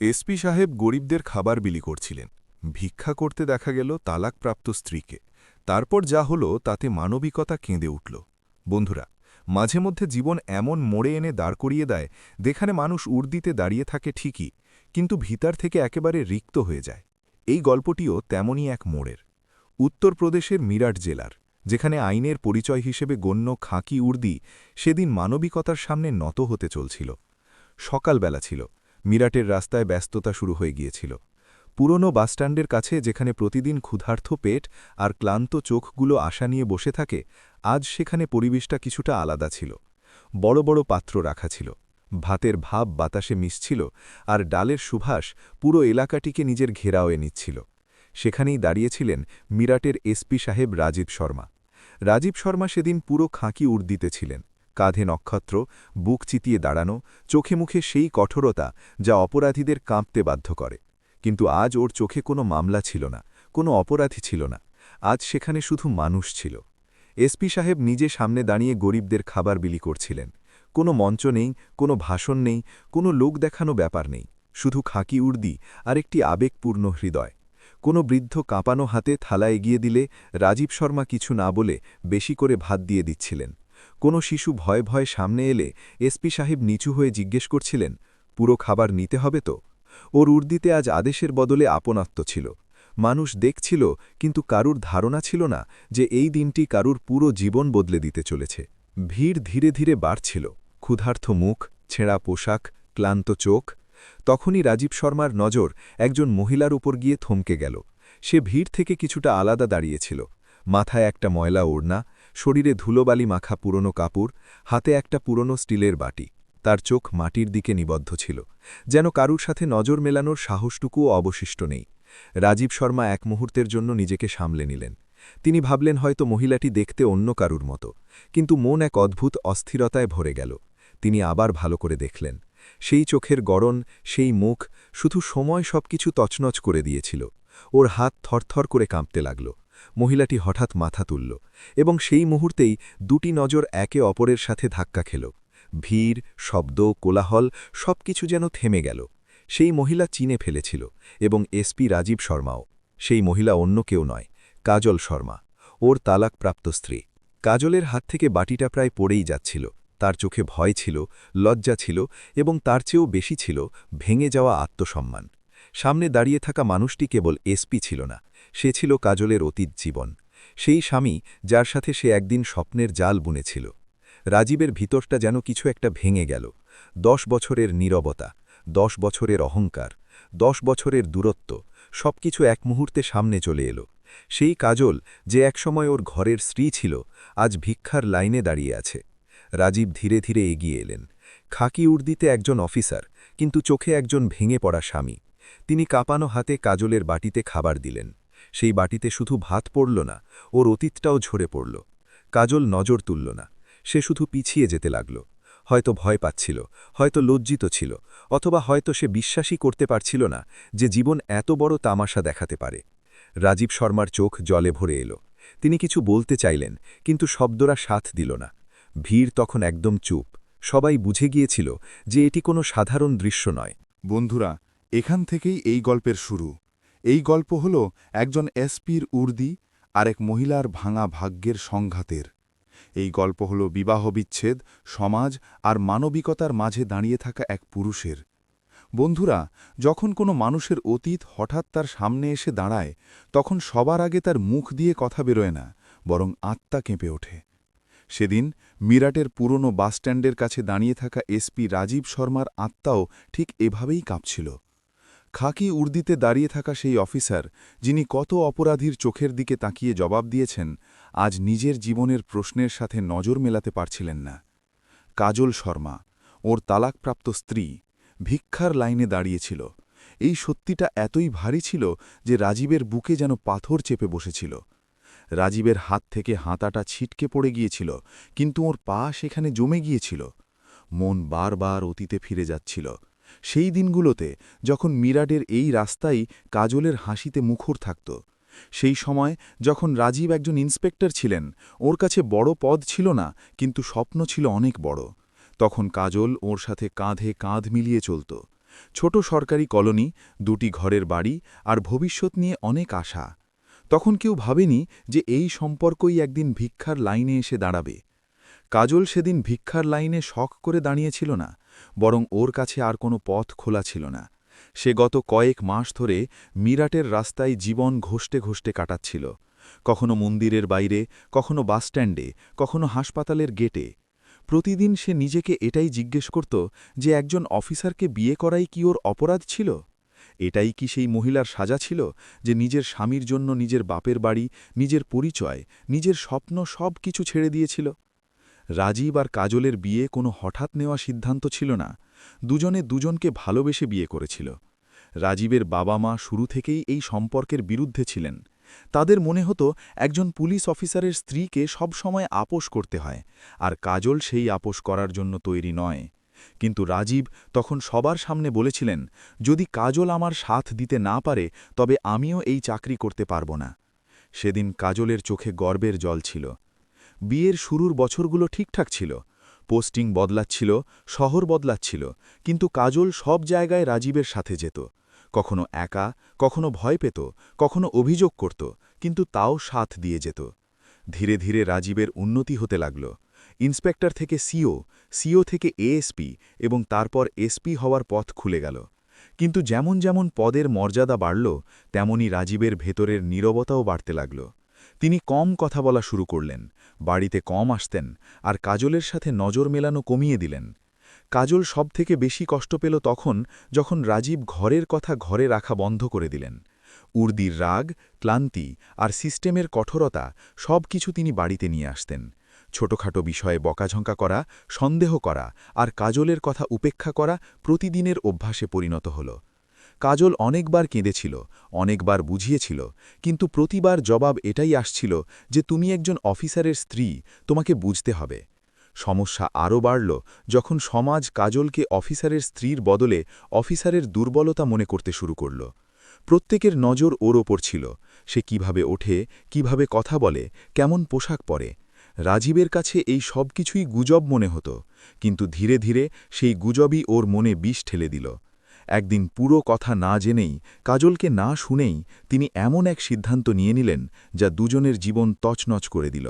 SP সাহেব গরিবদের খাবার বিলি করছিলেন। ভিক্ষা করতে দেখা গেল তালাকপ্রাপ্ত স্ত্রীকে। তারপর যা হলো তাতে মানবিকতা কেঁদে উঠল। বন্ধুরা, মাঝে মধ্যে জীবন এমন মোড়ে এনে দাঁড় করিয়ে দেয়, যেখানে মানুষ উর্দিতে দাঁড়িয়ে থাকে ঠিকই, কিন্তু ভিতার থেকে একেবারে রিক্ত হয়ে যায়। এই গল্পটিও তেমনই এক মোড়ের। উত্তরপ্রদেশের মিরাট জেলার, যেখানে আইনের পরিচয় হিসেবে গণ্য খাঁকি উর্দি সেদিন মানবিকতার সামনে নত হতে চলছিল। সকালবেলা ছিল। মিরাটের রাস্তায় ব্যস্ততা শুরু হয়ে গিয়েছিল। পুরনো বাসস্ট্যান্ডের কাছে যেখানে প্রতিদিন ক্ষুধার্থ পেট আর ক্লান্ত চোখগুলো আশা নিয়ে বসে থাকে, আজ সেখানে পরিবেশটা কিছুটা আলাদা ছিল। বড় বড় পাত্র রাখা ছিল। ভাতের ভাব বাতাসে মিশছিল আর ডালের সুভাষ পুরো এলাকাটিকে নিজের ঘেরাওয়ে নিচ্ছিল। সেখানেই দাঁড়িয়েছিলেন মিরাটের এসপি সাহেব রাজীব শর্মা। রাজীব শর্মা সেদিন পুরো খাঁকি উর্দিতে ছিলেন। কাঁধে নক্ষত্র, বুক চিতিয়ে দাঁড়ানো, চোখে মুখে সেই কঠোরতা যা অপরাধীদের কাঁপতে বাধ্য করে। কিন্তু আজ ওর চোখে কোনো মামলা ছিল না, কোনো অপরাধী ছিল না। আজ সেখানে শুধু মানুষ ছিল। এসপি সাহেব নিজে সামনে দাঁড়িয়ে গরিবদের খাবার বিলি করছিলেন। কোনো মঞ্চ নেই, কোনো ভাষণ নেই, কোনো লোক দেখানো ব্যাপার নেই। শুধু খাঁকি উর্দি আর একটি আবেগপূর্ণ হৃদয়। কোনো বৃদ্ধ কাঁপানো হাতে থালা এগিয়ে দিলে রাজীব শর্মা কিছু না বলে বেশি করে ভাত দিয়ে দিচ্ছিলেন। কোনো শিশু ভয়ে ভয়ে সামনে এলে এসপি সাহেব নিচু হয়ে জিজ্ঞেস করছিলেন, পুরো খাবার নিতে হবে তো? ওর উর্দিতে আজ আদেশের বদলে আপনাত্ম ছিল। মানুষ দেখছিল, কিন্তু কারুর ধারণা ছিল না যে এই দিনটি কারুর পুরো জীবন বদলে দিতে চলেছে। ভিড় ধীরে ধীরে বাড়ছিল। ক্ষুধার্থ মুখ, ছেঁড়া পোশাক, ক্লান্ত চোখ। তখনই রাজীব শর্মার নজর একজন মহিলার উপর গিয়ে থমকে গেল। সে ভিড় থেকে কিছুটা আলাদা দাঁড়িয়েছিল। মাথায় একটা ময়লা ওড়না শরীরে ধুলোবালি মাখা পুরনো কাপড়, হাতে একটা পুরনো স্টিলের বাটি। তার চোখ মাটির দিকে নিবদ্ধ ছিল, যেন কারুর সাথে নজর মেলানোর সাহসটুকুও অবশিষ্ট নেই। রাজীব শর্মা এক মুহূর্তের জন্য নিজেকে সামলে নিলেন। তিনি ভাবলেন হয়তো মহিলাটি দেখতে অন্য কারুর মতো, কিন্তু মন এক অদ্ভুত অস্থিরতায় ভরে গেল। তিনি আবার ভালো করে দেখলেন, সেই চোখের গড়ন, সেই মুখ শুধু সময় সবকিছু তছনছ করে দিয়েছিল। ওর হাত থরথর করে কাঁপতে লাগল। মহিলাটি হঠাৎ মাথা তুলল এবং সেই মুহূর্তেই দুটি নজর একে অপরের সাথে ধাক্কা খেল। ভিড়, শব্দ, কোলাহল সবকিছু যেন থেমে গেল। সেই মহিলা চিনে ফেলেছিল এবং এসপি রাজীব শর্মাও। সেই মহিলা অন্য কেউ নয়, কাজল শর্মা, ওর তালাকপ্রাপ্ত স্ত্রী। কাজলের হাত থেকে বাটিটা প্রায় পড়েই যাচ্ছিল। তার চোখে ভয় ছিল, লজ্জা ছিল এবং তার চেয়েও বেশি ছিল ভেঙে যাওয়া আত্মসম্মান। সামনে দাঁড়িয়ে থাকা মানুষটি কেবল এসপি ছিল না সে ছিল কাজলের অতীত জীবন। সেই স্বামী যার সাথে সে একদিন স্বপ্নের জাল বুনেছিল। রাজীবের ভিতরটা যেন কিছু একটা ভেঙে গেল। দশ বছরের নীরবতা, দশ বছরের অহংকার, দশ বছরের দূরত্ব, সবকিছু এক মুহূর্তে সামনে চলে এলো। সেই কাজল যে একসময় ওর ঘরের স্ত্রী ছিল, আজ ভিক্ষার লাইনে দাঁড়িয়ে আছে। রাজীব ধীরে ধীরে এগিয়ে এলেন। খাকি উর্দিতে একজন অফিসার, কিন্তু চোখে একজন ভেঙে পড়া স্বামী। তিনি কাঁপানো হাতে কাজলের বাটিতে খাবার দিলেন। সেই বাটিতে শুধু ভাত পড়ল না, ওর অতীতটাও ঝরে পড়ল। কাজল নজর তুলল না, সে শুধু পিছিয়ে যেতে লাগল। হয়তো ভয় পাচ্ছিল, হয়তো লজ্জিত ছিল, অথবা হয়তো সে বিশ্বাসই করতে পারছিল না যে জীবন এত বড় তামাশা দেখাতে পারে। রাজীব শর্মার চোখ জলে ভরে এলো। তিনি কিছু বলতে চাইলেন, কিন্তু শব্দরা সাথ দিল না। ভিড় তখন একদম চুপ। সবাই বুঝে গিয়েছিল যে এটি কোনো সাধারণ দৃশ্য নয়। বন্ধুরা, এখান থেকেই এই গল্পের শুরু। এই গল্প হল একজন এসপির উর্দি আর এক মহিলার ভাঙা ভাগ্যের সংঘাতের। এই গল্প হল বিবাহ বিচ্ছেদ সমাজ আর মানবিকতার মাঝে দাঁড়িয়ে থাকা এক পুরুষের। বন্ধুরা, যখন কোনো মানুষের অতীত হঠাৎ তার সামনে এসে দাঁড়ায়, তখন সবার আগে তার মুখ দিয়ে কথা বেরোয় না, বরং আত্মা কেঁপে ওঠে। সেদিন মিরাটের পুরনো বাসস্ট্যান্ডের কাছে দাঁড়িয়ে থাকা এসপি রাজীব শর্মার আত্মাও ঠিক এভাবেই কাঁপছিল। খাকি উর্দিতে দাঁড়িয়ে থাকা সেই অফিসার, যিনি কত অপরাধীর চোখের দিকে তাকিয়ে জবাব দিয়েছেন, আজ নিজের জীবনের প্রশ্নের সাথে নজর মেলাতে পারছিলেন না। কাজল শর্মা, ওর তালাকপ্রাপ্ত স্ত্রী, ভিক্ষার লাইনে দাঁড়িয়েছিল। এই সত্যিটা এতই ভারী ছিল যে রাজীবের বুকে যেন পাথর চেপে বসেছিল। রাজীবের হাত থেকে হাতাটা ছিটকে পড়ে গিয়েছিল, কিন্তু ওর পা সেখানে জমে গিয়েছিল। মন বারবার অতীতে ফিরে যাচ্ছিল। সেই দিনগুলোতে যখন মিরাডের এই রাস্তাই কাজলের হাসিতে মুখর থাকত, সেই সময় যখন রাজীব একজন ইন্সপেক্টর ছিলেন, ওর কাছে বড় পদ ছিল না, কিন্তু স্বপ্ন ছিল অনেক বড়। তখন কাজল ওর সাথে কাঁধে কাঁধ মিলিয়ে চলত। ছোট সরকারি কলোনি, দুটি ঘরের বাড়ি আর ভবিষ্যৎ নিয়ে অনেক আশা। তখন কেউ ভাবেনি যে এই সম্পর্কই একদিন ভিক্ষার লাইনে এসে দাঁড়াবে। কাজল সেদিন ভিক্ষার লাইনে শখ করে দাঁড়িয়েছিল না। বরং ওর কাছে আর কোনো পথ খোলা ছিল না। সে গত কয়েক মাস ধরে মিরাটের রাস্তায় জীবন ঘষ্টে ঘষ্টে কাটাচ্ছিল। কখনো মন্দিরের বাইরে, কখনো বাসস্ট্যান্ডে কখনো হাসপাতালের গেটে। প্রতিদিন সে নিজেকে এটাই জিজ্ঞেস করত যে একজন অফিসারকে বিয়ে করাই কি ওর অপরাধ ছিল? এটাই কি সেই মহিলার সাজা ছিল যে নিজের স্বামীর জন্য নিজের বাপের বাড়ি, নিজের পরিচয়, নিজের স্বপ্ন সব কিছু ছেড়ে দিয়েছিল? রাজীব আর কাজলের বিয়ে কোনো হঠাৎ নেওয়া সিদ্ধান্ত ছিল না। দুজনে দুজনকে ভালোবেসে বিয়ে করেছিল। রাজীবের বাবা মা শুরু থেকেই এই সম্পর্কের বিরুদ্ধে ছিলেন। তাদের মনে হতো একজন পুলিশ অফিসারের স্ত্রীকে সবসময় আপোষ করতে হয়, আর কাজল সেই আপোষ করার জন্য তৈরি নয়। কিন্তু রাজীব তখন সবার সামনে বলেছিলেন, যদি কাজল আমার সাথ দিতে না পারে, তবে আমিও এই চাকরি করতে পারব না। সেদিন কাজলের চোখে গর্বের জল ছিল। বিয়ের শুরুর বছরগুলো ঠিকঠাক ছিল। পোস্টিং বদলাচ্ছিল, শহর বদলাচ্ছিল, কিন্তু কাজল সব জায়গায় রাজীবের সাথে যেত। কখনো একা, কখনো ভয় পেত, কখনো অভিযোগ করত, কিন্তু তাও সাথ দিয়ে যেত। ধীরে ধীরে রাজীবের উন্নতি হতে লাগল। ইন্সপেক্টর থেকে সিও সিও থেকে এএসপি এবং তারপর এসপি হওয়ার পথ খুলে গেল। কিন্তু যেমন যেমন পদের মর্যাদা বাড়ল, তেমনি রাজীবের ভেতরের নীরবতাও বাড়তে লাগল। তিনি কম কথা বলা শুরু করলেন, বাড়িতে কম আসতেন আর কাজলের সাথে নজর মেলানো কমিয়ে দিলেন। কাজল সবথেকে বেশি কষ্ট পেল তখন যখন রাজীব ঘরের কথা ঘরে রাখা বন্ধ করে দিলেন। উর্দির রাগ, ক্লান্তি আর সিস্টেমের কঠোরতা সব কিছু তিনি বাড়িতে নিয়ে আসতেন। ছোটখাটো বিষয়ে বকাঝঙ্কা করা, সন্দেহ করা আর কাজলের কথা উপেক্ষা করা প্রতিদিনের অভ্যাসে পরিণত হল। কাজল অনেকবার কেঁদেছিল, অনেকবার বুঝিয়েছিল, কিন্তু প্রতিবার জবাব এটাই আসছিল যে তুমি একজন অফিসারের স্ত্রী, তোমাকে বুঝতে হবে। সমস্যা আরও বাড়ল যখন সমাজ কাজলকে অফিসারের স্ত্রীর বদলে অফিসারের দুর্বলতা মনে করতে শুরু করল। প্রত্যেকের নজর ওর ওপর ছিল, সে কীভাবে ওঠে, কীভাবে কথা বলে, কেমন পোশাক পরে। রাজীবের কাছে এই সব কিছুই গুজব মনে হতো, কিন্তু ধীরে ধীরে সেই গুজবই ওর মনে বিষ ঠেলে দিল। একদিন পুরো কথা না জেনেই, কাজলকে না শুনেই তিনি এমন এক সিদ্ধান্ত নিয়ে নিলেন যা দুজনের জীবন তছনছ করে দিল।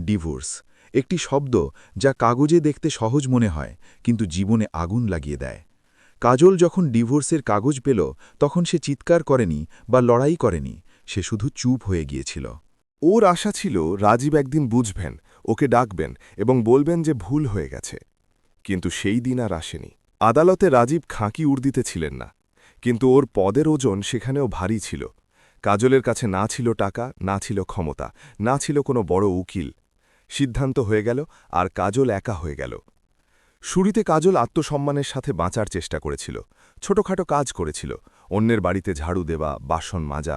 ডিভোর্স, একটি শব্দ যা কাগজে দেখতে সহজ মনে হয়, কিন্তু জীবনে আগুন লাগিয়ে দেয়। কাজল যখন ডিভোর্সের কাগজ পেল, তখন সে চিৎকার করেনি বা লড়াই করেনি, সে শুধু চুপ হয়ে গিয়েছিল। ওর আশা ছিল রাজীব একদিন বুঝবেন, ওকে ডাকবেন এবং বলবেন যে ভুল হয়ে গেছে। কিন্তু সেই দিন আর আসেনি। আদালতে রাজীব খাঁকি উর্দিতে ছিলেন না, কিন্তু ওর পদের ওজন সেখানেও ভারী ছিল। কাজলের কাছে না ছিল টাকা, না ছিল ক্ষমতা, না ছিল কোনো বড় উকিল। সিদ্ধান্ত হয়ে গেল আর কাজল একা হয়ে গেল। শুরুতে কাজল আত্মসম্মানের সাথে বাঁচার চেষ্টা করেছিল, ছোটখাটো কাজ করেছিল, অন্যের বাড়িতে ঝাড়ু দেওয়া, বাসন মাজা।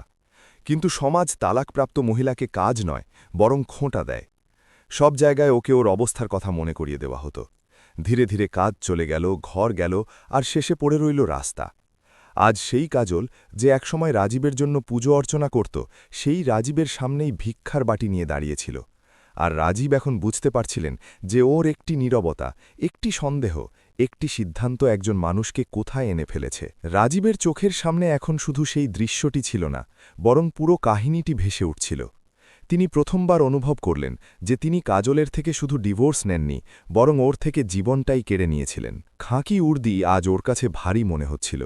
কিন্তু সমাজ তালাকপ্রাপ্ত মহিলাকে কাজ নয়, বরং খোঁটা দেয়। সব জায়গায় ওকে ওর অবস্থার কথা মনে করিয়ে দেওয়া হতো। ধীরে ধীরে কাজ চলে গেল, ঘর গেল, আর শেষে পড়ে রইল রাস্তা। আজ সেই কাজল যে একসময় রাজীবের জন্য পুজো অর্চনা করত, সেই রাজীবের সামনেই ভিক্ষার বাটি নিয়ে দাঁড়িয়েছিল। আর রাজীব এখন বুঝতে পারছিলেন যে ওর একটি নীরবতা, একটি সন্দেহ, একটি সিদ্ধান্ত একজন মানুষকে কোথায় এনে ফেলেছে। রাজীবের চোখের সামনে এখন শুধু সেই দৃশ্যটি ছিল না, বরং পুরো কাহিনীটি ভেসে উঠছিল। তিনি প্রথমবার অনুভব করলেন যে তিনি কাজলের থেকে শুধু ডিভোর্স নেননি, বরং ওর থেকে জীবনটাই কেড়ে নিয়েছিলেন। খাঁকি উর্দি আজ ওর কাছে ভারী মনে হচ্ছিল।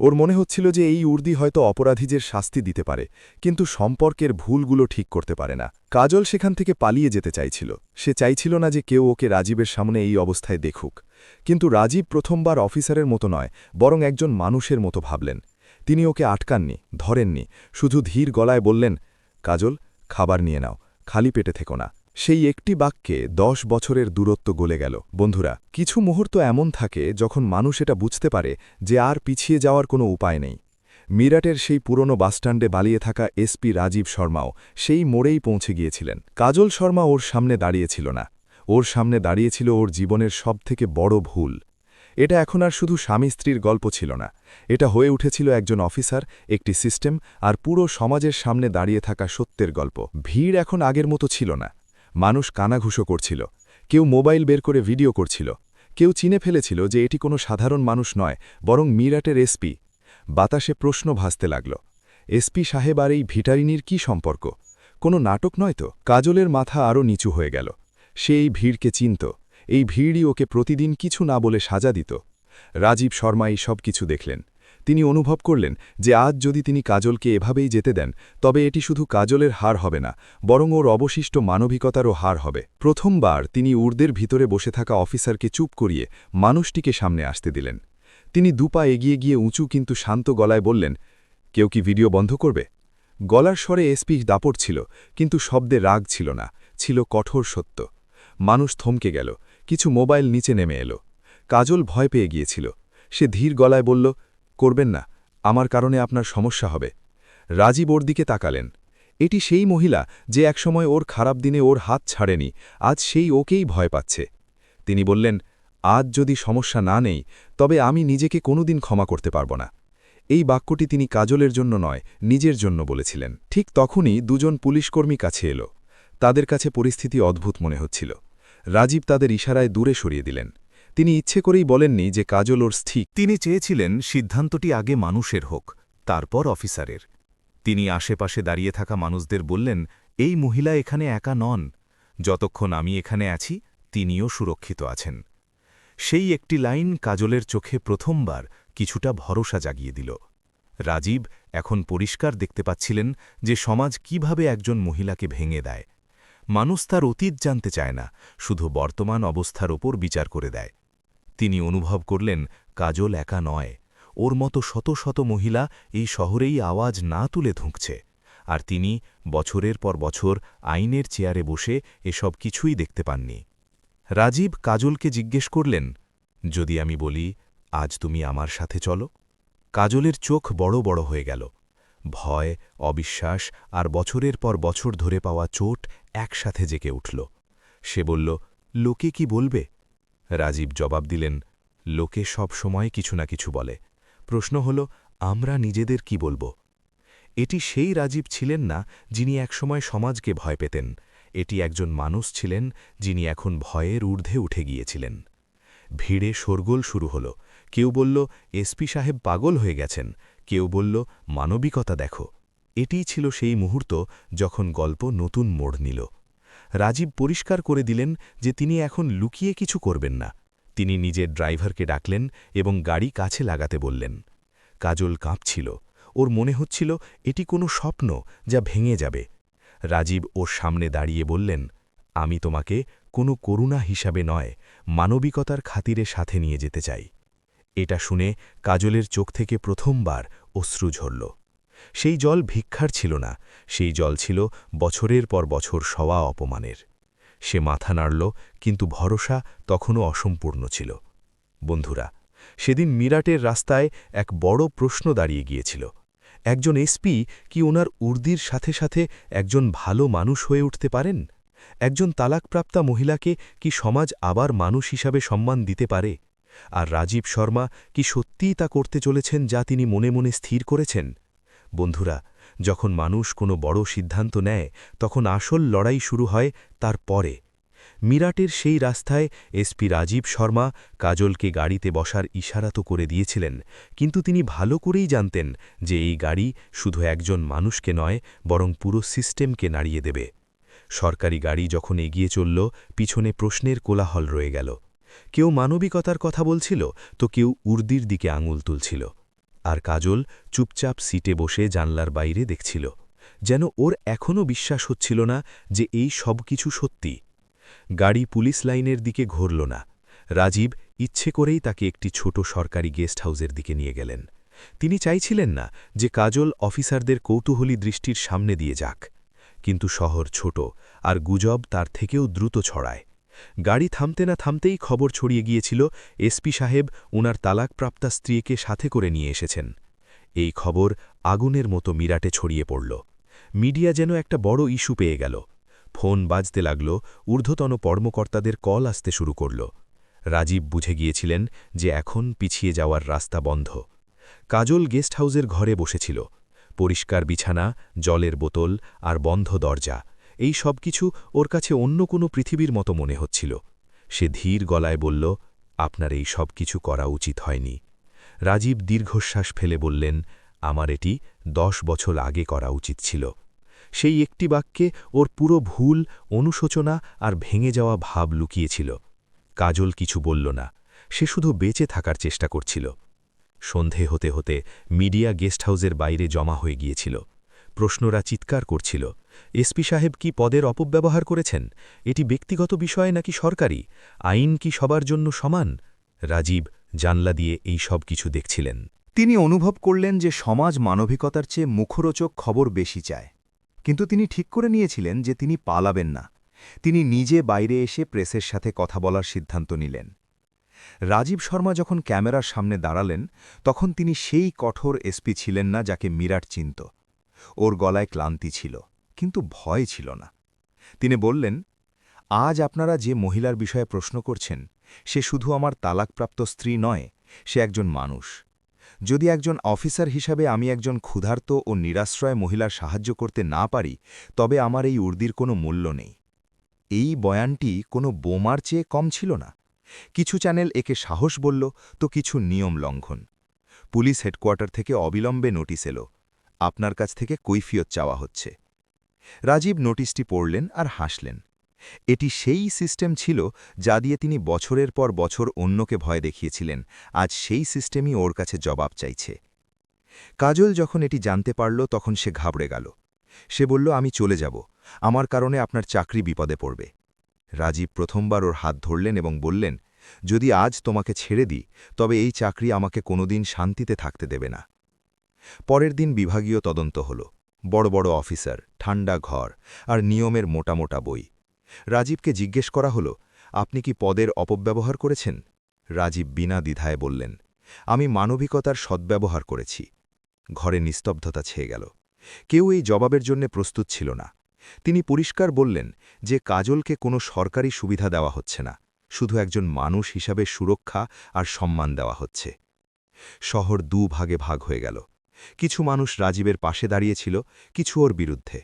ওর মনে হচ্ছিল যে এই উর্দি হয়তো অপরাধীদের শাস্তি দিতে পারে, কিন্তু সম্পর্কের ভুলগুলো ঠিক করতে পারে না। কাজল সেখান থেকে পালিয়ে যেতে চাইছিল। সে চাইছিল না যে কেউ ওকে রাজীবের সামনে এই অবস্থায় দেখুক। কিন্তু রাজীব প্রথমবার অফিসারের মতো নয়, বরং একজন মানুষের মতো ভাবলেন। তিনি ওকে আটকাননি, ধরেননি, শুধু ধীর গলায় বললেন, কাজল খাবার নিয়ে নাও, খালি পেটে থেকো না। সেই একটি বাক্যে দশ বছরের দূরত্ব গলে গেল। বন্ধুরা, কিছু মুহূর্ত এমন থাকে যখন মানুষ এটা বুঝতে পারে যে আর পিছিয়ে যাওয়ার কোনো উপায় নেই। মিরাটের সেই পুরনো বাসস্ট্যান্ডে বালিয়ে থাকা এসপি রাজীব শর্মাও সেই মোড়েই পৌঁছে গিয়েছিলেন। কাজল শর্মা ওর সামনে দাঁড়িয়েছিল না। ওর সামনে দাঁড়িয়েছিল ওর জীবনের সবথেকে বড় ভুল। এটা এখন আর শুধু স্বামী স্ত্রীর গল্প ছিল না। এটা হয়ে উঠেছিল একজন অফিসার, একটি সিস্টেম, আর পুরো সমাজের সামনে দাঁড়িয়ে থাকা সত্যের গল্প। ভিড় এখন আগের মতো ছিল না। মানুষ কানাঘুষো করছিল। কেউ মোবাইল বের করে ভিডিও করছিল। কেউ চিনে ফেলেছিল যে এটি কোনো সাধারণ মানুষ নয়, বরং মিরাটের এসপি। বাতাসে প্রশ্ন ভাসতে লাগল। এসপি সাহেব আর এই ভিটারিনির কি সম্পর্ক? কোনো নাটক নয় তো? কাজলের মাথা আরও নিচু হয়ে গেল। সে এই ভিড়কে চিনত। এই ভিড়ই ওকে প্রতিদিন কিছু না বলে সাজা দিত। রাজীব শর্মা এই সব কিছু দেখলেন। তিনি অনুভব করলেন যে আজ যদি তিনি কাজলকে এভাবেই যেতে দেন, তবে এটি শুধু কাজলের হার হবে না, বরং ওর অবশিষ্ট মানবিকতারও হার হবে। প্রথমবার তিনি উর্দের ভিতরে বসে থাকা অফিসারকে চুপ করিয়ে মানুষটিকে সামনে আসতে দিলেন। তিনি দুপা এগিয়ে গিয়ে উঁচু কিন্তু শান্ত গলায় বললেন, কেউ কি ভিডিও বন্ধ করবে? গলার স্বরে এসপি দাপট ছিল, কিন্তু শব্দে রাগ ছিল না, ছিল কঠোর সত্য। মানুষ থমকে গেল কিছু মোবাইল নিচে নেমে এলো। কাজল ভয় পেয়ে গিয়েছিল। সে ধীর গলায় বলল, করবেন না, আমার কারণে আপনার সমস্যা হবে। রাজীব ওর দিকে তাকালেন। এটি সেই মহিলা যে একসময় ওর খারাপ দিনে ওর হাত ছাড়েনি, আজ সেই ওকেই ভয় পাচ্ছে। তিনি বললেন, আজ যদি সমস্যা না নেই, তবে আমি নিজেকে কোনোদিন ক্ষমা করতে পারব না। এই বাক্যটি তিনি কাজলের জন্য নয়, নিজের জন্য বলেছিলেন। ঠিক তখনই দুজন পুলিশকর্মী কাছে এলো। তাদের কাছে পরিস্থিতি অদ্ভুত মনে হচ্ছিল। রাজীব তাদের ইশারায় দূরে সরিয়ে দিলেন। তিনি ইচ্ছে করেই বলেননি যে কাজল ওর স্থিক তিনি চেয়েছিলেন সিদ্ধান্তটি আগে মানুষের হোক, তারপর অফিসারের। তিনি আশেপাশে দাঁড়িয়ে থাকা মানুষদের বললেন, এই মহিলা এখানে একা নন। যতক্ষণ আমি এখানে আছি, তিনিও সুরক্ষিত আছেন। সেই একটি লাইন কাজলের চোখে প্রথমবার কিছুটা ভরসা জাগিয়ে দিল। রাজীব এখন পরিষ্কার দেখতে পাচ্ছিলেন যে সমাজ কীভাবে একজন মহিলাকে ভেঙে দেয়। মানুষ তার অতীত জানতে চায় না, শুধু বর্তমান অবস্থার ওপর বিচার করে দেয়। তিনি অনুভব করলেন, কাজল একা নয়, ওর মতো শত শত মহিলা এই শহরেই আওয়াজ না তুলে ধুঁকছে, আর তিনি বছরের পর বছর আইনের চেয়ারে বসে এসব কিছুই দেখতে পাননি। রাজীব কাজলকে জিজ্ঞেস করলেন, যদি আমি বলি, আজ তুমি আমার সাথে চলো? কাজলের চোখ বড় বড় হয়ে গেল। ভয়, অবিশ্বাস আর বছরের পর বছর ধরে পাওয়া চোট একসাথে জেগে উঠল। সে বলল, লোকে কি বলবে? রাজীব জবাব দিলেন, লোকে সব সময় কিছু না কিছু বলে। প্রশ্ন হল, আমরা নিজেদের কি বলব? এটি সেই রাজীব ছিলেন না যিনি একসময় সমাজকে ভয় পেতেন। এটি একজন মানুষ ছিলেন যিনি এখন ভয়ের ঊর্ধ্বে উঠে গিয়েছিলেন। ভিড়ে শোরগোল শুরু হল। কেউ বলল, এসপি সাহেব পাগল হয়ে গেছেন। কেউ বলল, মানবিকতা দেখো। এটিই ছিল সেই মুহূর্ত যখন গল্প নতুন মোড় নিল। রাজীব পরিষ্কার করে দিলেন যে তিনি এখন লুকিয়ে কিছু করবেন না। তিনি নিজের ড্রাইভারকে ডাকলেন এবং গাড়ি কাছে লাগাতে বললেন, কাজল কাঁপছিল। ওর মনে হচ্ছিল এটি কোনো স্বপ্ন যা ভেঙে যাবে। রাজীব ওর সামনে দাঁড়িয়ে বললেন, আমি তোমাকে কোনো করুণা হিসাবে নয়, মানবিকতার খাতিরে সাথে নিয়ে যেতে চাই। এটা শুনে কাজলের চোখ থেকে প্রথমবার অশ্রু ঝরল। সেই জল ভিক্ষার ছিল না, সেই জল ছিল বছরের পর বছর সওয়া অপমানের। সে মাথা নাড়ল, কিন্তু ভরসা তখনও অসম্পূর্ণ ছিল। বন্ধুরা, সেদিন মিরাটের রাস্তায় এক বড় প্রশ্ন দাঁড়িয়ে গিয়েছিল। একজন এসপি কি ওনার উর্দির সাথে সাথে একজন ভালো মানুষ হয়ে উঠতে পারেন? একজন তালাকপ্রাপ্তা মহিলাকে কি সমাজ আবার মানুষ হিসাবে সম্মান দিতে পারে? আর রাজীব শর্মা কি সত্যিই তা করতে চলেছেন যা তিনি মনে মনে স্থির করেছেন? বন্ধুরা, যখন মানুষ কোনো বড় সিদ্ধান্ত নেয়, তখন আসল লড়াই শুরু হয় তার পরে। মিরাটের সেই রাস্তায় এসপি রাজীব শর্মা কাজলকে গাড়িতে বসার ইশারা তো করে দিয়েছিলেন, কিন্তু তিনি ভালো করেই জানতেন যে এই গাড়ি শুধু একজন মানুষকে নয়, বরং পুরো সিস্টেমকে নাড়িয়ে দেবে। সরকারি গাড়ি যখন এগিয়ে চলল, পিছনে প্রশ্নের কোলাহল রয়ে গেল। কেউ মানবিকতার কথা বলছিল, তো কেউ উর্দির দিকে আঙুল তুলছিল। আর কাজল চুপচাপ সিটে বসে জানলার বাইরে দেখছিল, যেন ওর এখনও বিশ্বাস হচ্ছিল না যে এই সব কিছু সত্যি। গাড়ি পুলিশ লাইনের দিকে ঘুরল না। রাজীব ইচ্ছে করেই তাকে একটি ছোট সরকারি গেস্ট হাউসের দিকে নিয়ে গেলেন। তিনি চাইছিলেন না যে কাজল অফিসারদের কৌতূহলী দৃষ্টির সামনে দিয়ে যাক। কিন্তু শহর ছোট আর গুজব তার থেকেও দ্রুত ছড়ায়। গাড়ি থামতে না থামতেই খবর ছড়িয়ে গিয়েছিল এসপি সাহেব ওনার তালাকপ্রাপ্তা স্ত্রীকে সাথে করে নিয়ে এসেছেন। এই খবর আগুনের মতো মিরাটে ছড়িয়ে পড়ল। মিডিয়া যেন একটা বড় ইস্যু পেয়ে গেল। ফোন বাজতে লাগল, ঊর্ধ্বতন কর্মকর্তাদের কল আসতে শুরু করল। রাজীব বুঝে গিয়েছিলেন যে এখন পিছিয়ে যাওয়ার রাস্তা বন্ধ। কাজল গেস্ট হাউসের ঘরে বসেছিল। পরিষ্কার বিছানা, জলের বোতল আর বন্ধ দরজা। এই সব কিছু ওর কাছে অন্য কোনো পৃথিবীর মতো মনে হচ্ছিল। সে ধীর গলায় বলল, আপনার এই সব কিছু করা উচিত হয়নি। রাজীব দীর্ঘশ্বাস ফেলে বললেন, আমার এটি দশ বছর আগে করা উচিত ছিল। সেই একটি বাক্যে ওর পুরো ভুল, অনুশোচনা আর ভেঙে যাওয়া ভাব লুকিয়েছিল। কাজল কিছু বলল না, সে শুধু বেঁচে থাকার চেষ্টা করছিল। সন্ধে হতে হতে মিডিয়া গেস্ট হাউসের বাইরে জমা হয়ে গিয়েছিল। প্রশ্নরা চিৎকার করছিল। এসপি সাহেব কি পদের অপব্যবহার করেছেন? এটি ব্যক্তিগত বিষয় নাকি সরকারি? আইন কি সবার জন্য সমান? রাজীব জানলা দিয়ে এই সব কিছু দেখছিলেন। তিনি অনুভব করলেন যে সমাজ মানবিকতার চেয়ে মুখরোচক খবর বেশি চায়। কিন্তু তিনি ঠিক করে নিয়েছিলেন যে তিনি পালাবেন না। তিনি নিজে বাইরে এসে প্রেসের সাথে কথা বলার সিদ্ধান্ত নিলেন। রাজীব শর্মা যখন ক্যামেরার সামনে দাঁড়ালেন, তখন তিনি সেই কঠোর এসপি ছিলেন না যাকে মিরাট চিনত। ওর গলায় ক্লান্তি ছিল। কিন্তু ভয় ছিল না। তিনি বললেন, আজ আপনারা যে মহিলার বিষয়ে প্রশ্ন করছেন, সে শুধু আমার তালাকপ্রাপ্ত স্ত্রী নয়, সে একজন মানুষ। যদি একজন অফিসার হিসাবে আমি একজন ক্ষুধার্ত ও নিরাশ্রয় মহিলার সাহায্য করতে না পারি, তবে আমার এই উর্দির কোনো মূল্য নেই। এই বয়ানটি কোনো বোমার চেয়ে কম ছিল না। কিছু চ্যানেল একে সাহস বলল, তো কিছু নিয়ম লঙ্ঘন। পুলিশ হেডকোয়ার্টার থেকে অবিলম্বে নোটিশ এলো। আপনার কাছ থেকে কৈফিয়ত চাওয়া হচ্ছে। রাজীব নোটিশটি পড়লেন আর হাসলেন। এটি সেই সিস্টেম ছিল যা দিয়ে তিনি বছরের পর বছর অন্যকে ভয় দেখিয়েছিলেন। আজ সেই সিস্টেমই ওর কাছে জবাব চাইছে। কাজল যখন এটি জানতে পারল, তখন সে ঘাবড়ে গেল। সে বলল, আমি চলে যাব। আমার কারণে আপনার চাকরি বিপদে পড়বে। রাজীব প্রথমবার ওর হাত ধরলেন এবং বললেন, যদি আজ তোমাকে ছেড়ে দিই, তবে এই চাকরি আমাকে কোনোদিন শান্তিতে থাকতে দেবে না। পরের দিন বিভাগীয় তদন্ত হল। বড় বড় অফিসার ঠান্ডা ঘর আর নিয়মের মোটা মোটা বই। রাজীবকে জিজ্ঞেস করা হল, আপনি কি পদের অপব্যবহার করেছেন? রাজীব বিনা দ্বিধায় বললেন, আমি মানবিকতার সদ্ব্যবহার করেছি। ঘরে নিস্তব্ধতা ছেয়ে গেল। কেউ এই জবাবের জন্য প্রস্তুত ছিল না। তিনি পরিষ্কার বললেন যে কাজলকে কোনো সরকারি সুবিধা দেওয়া হচ্ছে না, শুধু একজন মানুষ হিসাবে সুরক্ষা আর সম্মান দেওয়া হচ্ছে। শহর দু ভাগে ভাগ হয়ে গেল। কিছু মানুষ রাজীবের পাশে দাঁড়িয়েছিল, কিছু ওর বিরুদ্ধে।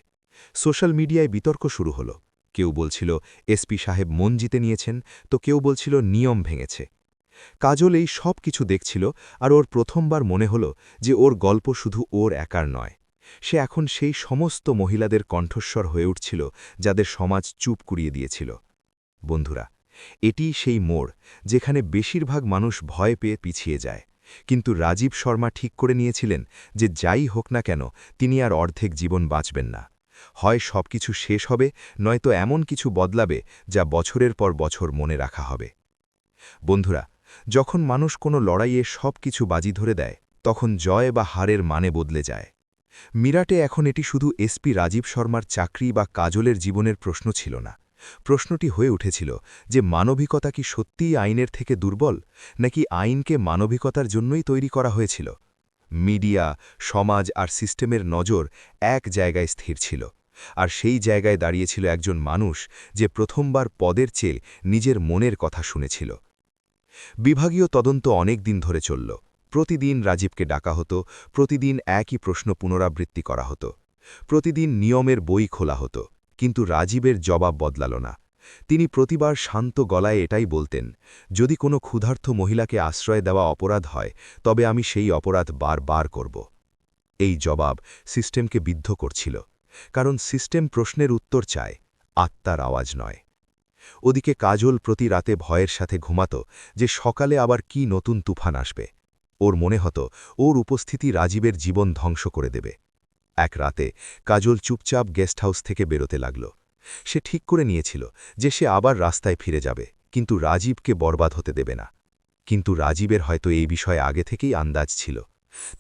সোশ্যাল মিডিয়ায় বিতর্ক শুরু হল। কেউ বলছিল, এসপি সাহেব মন জিতে নিয়েছেন, তো কেউ বলছিল নিয়ম ভেঙেছে। কাজল এই সব কিছু দেখছিল আর ওর প্রথমবার মনে হল যে ওর গল্প শুধু ওর একার নয়। সে এখন সেই সমস্ত মহিলাদের কণ্ঠস্বর হয়ে উঠছিল যাদের সমাজ চুপ কুড়িয়ে দিয়েছিল। বন্ধুরা এটি সেই মোড় যেখানে বেশিরভাগ মানুষ ভয় পেয়ে পিছিয়ে যায়। কিন্তু রাজীব শর্মা ঠিক করে নিয়েছিলেন যে যাই হোক না কেন, তিনি আর অর্ধেক জীবন বাঁচবেন না। হয় সবকিছু শেষ হবে, নয়তো এমন কিছু বদলাবে যা বছরের পর বছর মনে রাখা হবে। বন্ধুরা, যখন মানুষ কোনো লড়াইয়ে সব কিছু বাজি ধরে দেয়, তখন জয় বা হারের মানে বদলে যায়। মিরাটে এখন এটি শুধু এসপি রাজীব শর্মার চাকরি বা কাজলের জীবনের প্রশ্ন ছিল না। প্রশ্নটি হয়ে উঠেছিল যে মানবিকতা কি সত্যিই আইনের থেকে দুর্বল, নাকি আইনকে মানবিকতার জন্যই তৈরি করা হয়েছিল? মিডিয়া, সমাজ আর সিস্টেমের নজর এক জায়গায় স্থির ছিল, আর সেই জায়গায় দাঁড়িয়েছিল একজন মানুষ যে প্রথমবার পদের চেয়ে নিজের মনের কথা শুনেছিল। বিভাগীয় তদন্ত অনেক দিন ধরে চলল। প্রতিদিন রাজীবকে ডাকা হতো, প্রতিদিন একই প্রশ্ন পুনরাবৃত্তি করা হতো, প্রতিদিন নিয়মের বই খোলা হতো কিন্তু রাজীবের জবাব বদলাল না। তিনি প্রতিবার শান্ত গলায় এটাই বলতেন, যদি কোনো ক্ষুধার্থ মহিলাকে আশ্রয় দেওয়া অপরাধ হয়, তবে আমি সেই অপরাধ বারবার করব। এই জবাব সিস্টেমকে বিদ্ধ করছিল, কারণ সিস্টেম প্রশ্নের উত্তর চায়, আত্মার আওয়াজ নয়। ওদিকে কাজল প্রতি রাতে ভয়ের সাথে ঘুমাত যে সকালে আবার কি নতুন তুফান আসবে। ওর মনে হতো, ওর উপস্থিতি রাজীবের জীবন ধ্বংস করে দেবে। এক রাতে কাজল চুপচাপ গেস্ট হাউস থেকে বেরোতে লাগল। সে ঠিক করে নিয়েছিল যে সে আবার রাস্তায় ফিরে যাবে, কিন্তু রাজীবকে বরবাদ হতে দেবে না। কিন্তু রাজীবের হয়তো এই বিষয়ে আগে থেকেই আন্দাজ ছিল।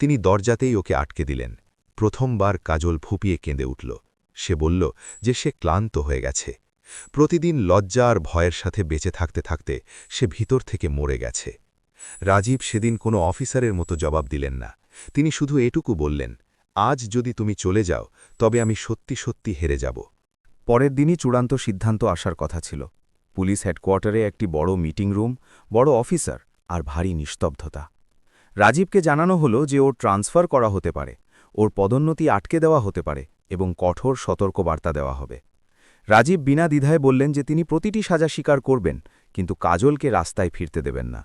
তিনি দরজাতেই ওকে আটকে দিলেন। প্রথমবার কাজল ফুপিয়ে কেঁদে উঠল। সে বলল যে সে ক্লান্ত হয়ে গেছে। প্রতিদিন লজ্জা আর ভয়ের সাথে বেঁচে থাকতে থাকতে সে ভিতর থেকে মরে গেছে। রাজীব সেদিন কোনো অফিসারের মতো জবাব দিলেন না। তিনি শুধু এটুকু বললেন আজ যদি তুমি চলে যাও, তবে আমি সত্যি সত্যি হেরে যাব। পরের দিনই চূড়ান্ত সিদ্ধান্ত আসার কথা ছিল। পুলিশ হেডকোয়ার্টারে একটি বড় মিটিং রুম, বড় অফিসার আর ভারী নিস্তব্ধতা। রাজীবকে জানানো হলো যে ওর ট্রান্সফার করা হতে পারে, ওর পদোন্নতি আটকে দেওয়া হতে পারে এবং কঠোর সতর্কবার্তা দেওয়া হবে। রাজীব বিনা দ্বিধায় বললেন যে তিনি প্রতিটি সাজা স্বীকার করবেন, কিন্তু কাজলকে রাস্তায় ফিরতে দেবেন না।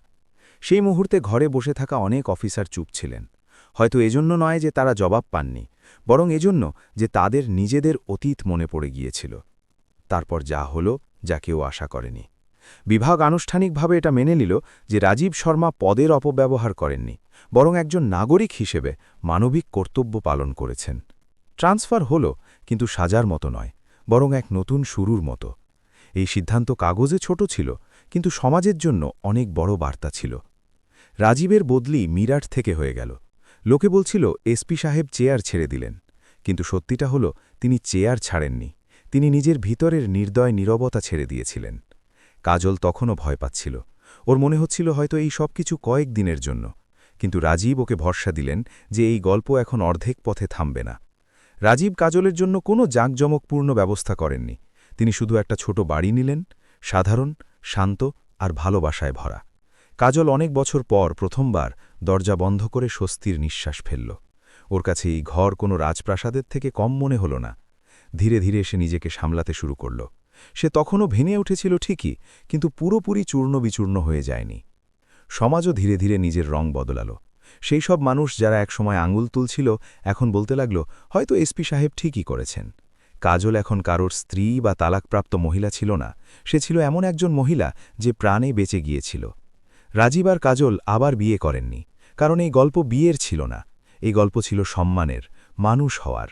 সেই মুহূর্তে ঘরে বসে থাকা অনেক অফিসার চুপ ছিলেন। হয়তো এজন্য নয় যে তারা জবাব পাননি, বরং এজন্য যে তাদের নিজেদের অতীত মনে পড়ে গিয়েছিল। তারপর যা হলো, যা কেউ আশা করেনি। বিভাগ আনুষ্ঠানিকভাবে এটা মেনে নিল যে রাজীব শর্মা পদের অপব্যবহার করেননি, বরং একজন নাগরিক হিসেবে মানবিক কর্তব্য পালন করেছেন। ট্রান্সফার হল, কিন্তু সাজার মতো নয়, বরং এক নতুন শুরুর মতো। এই সিদ্ধান্ত কাগজে ছোট ছিল, কিন্তু সমাজের জন্য অনেক বড় বার্তা ছিল। রাজীবের বদলি মিরাট থেকে হয়ে গেল। লোকে বলছিল এসপি সাহেব চেয়ার ছেড়ে দিলেন। কিন্তু সত্যিটা হল, তিনি চেয়ার ছাড়েননি। তিনি নিজের ভিতরের নির্দয় নীরবতা ছেড়ে দিয়েছিলেন। কাজল তখনও ভয় পাচ্ছিল। ওর মনে হচ্ছিল হয়তো এই সব কিছু কয়েক দিনের জন্য। কিন্তু রাজীব ওকে ভরসা দিলেন যে এই গল্প এখন অর্ধেক পথে থামবে না। রাজীব কাজলের জন্য কোনো জাঁকজমকপূর্ণ ব্যবস্থা করেননি। তিনি শুধু একটা ছোট বাড়ি নিলেন, সাধারণ, শান্ত আর ভালোবাসায় ভরা। কাজল অনেক বছর পর প্রথমবার দরজা বন্ধ করে স্বস্তির নিঃশ্বাস ফেলল। ওর কাছে এই ঘর কোনো রাজপ্রাসাদের থেকে কম মনে হল না। ধীরে ধীরে সে নিজেকে সামলাতে শুরু করল। সে তখনও ভেঙে উঠেছিল ঠিকই, কিন্তু পুরোপুরি চূর্ণ বিচূর্ণ হয়ে যায়নি। সমাজও ধীরে ধীরে নিজের রং বদলাল। সেই সব মানুষ যারা একসময় আঙুল তুলছিল, এখন বলতে লাগল, হয়তো এসপি সাহেব ঠিকই করেছেন। কাজল এখন কারোর স্ত্রী বা তালাকপ্রাপ্ত মহিলা ছিল না। সে ছিল এমন একজন মহিলা যে প্রাণে বেঁচে গিয়েছিল। রাজীব আর কাজল আবার বিয়ে করেননি, কারণ এই গল্প বিয়ের ছিল না, এই গল্প ছিল সম্মানের, মানুষ হওয়ার।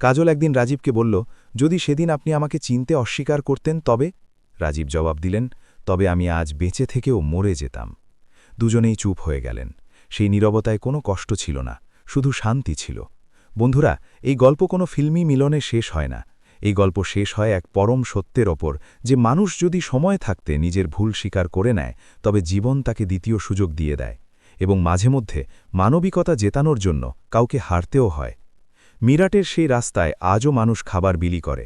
কাজল একদিন রাজীবকে বলল, যদি সেদিন আপনি আমাকে চিনতে অস্বীকার করতেন তবে? রাজীব জবাব দিলেন, তবে আমি আজ বেঁচে থেকেও মরে যেতাম। দুজনেই চুপ হয়ে গেলেন। সেই নীরবতায় কোনো কষ্ট ছিল না, শুধু শান্তি ছিল। বন্ধুরা, এই গল্প কোনো ফিল্মি মিলনে শেষ হয় না। এই গল্প শেষ হয় এক পরম সত্যের ওপর, যে মানুষ যদি সময় থাকতে নিজের ভুল স্বীকার করে নেয়, তবে জীবন তাকে দ্বিতীয় সুযোগ দিয়ে দেয় এবং মাঝে মধ্যে মানবিকতা জেতানোর জন্য কাউকে হারতেও হয়। মিরাটের সেই রাস্তায় আজও মানুষ খাবার বিলি করে।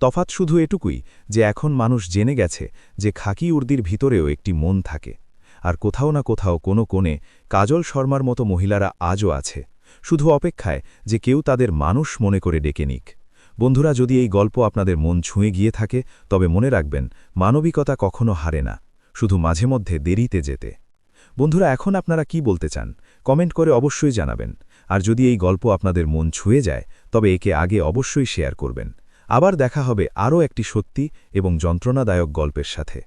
তফাৎ শুধু এটুকুই, যে এখন মানুষ জেনে গেছে যে খাকি উর্দির ভিতরেও একটি মন থাকে। আর কোথাও না কোথাও কোনো কোণে কাজল শর্মার মতো মহিলারা আজও আছে। শুধু অপেক্ষায় যে কেউ তাদের মানুষ মনে করে ডেকে নিক। বন্ধুরা, যদি এই গল্প আপনাদের মন ছুঁয়ে গিয়ে থাকে, তবে মনে রাখবেন, মানবিকতা কখনো হারে না, শুধু মাঝে মধ্যে দেরিতে যেতে। বন্ধুরা, এখন আপনারা কি বলতে চান, কমেন্ট করে অবশ্যই জানাবেন। আর যদি এই গল্প আপনাদের মন ছুঁয়ে যায়, তবে একে আগে অবশ্যই শেয়ার করবেন। আবার দেখা হবে আরও একটি সত্যি এবং যন্ত্রণাদায়ক গল্পের সাথে।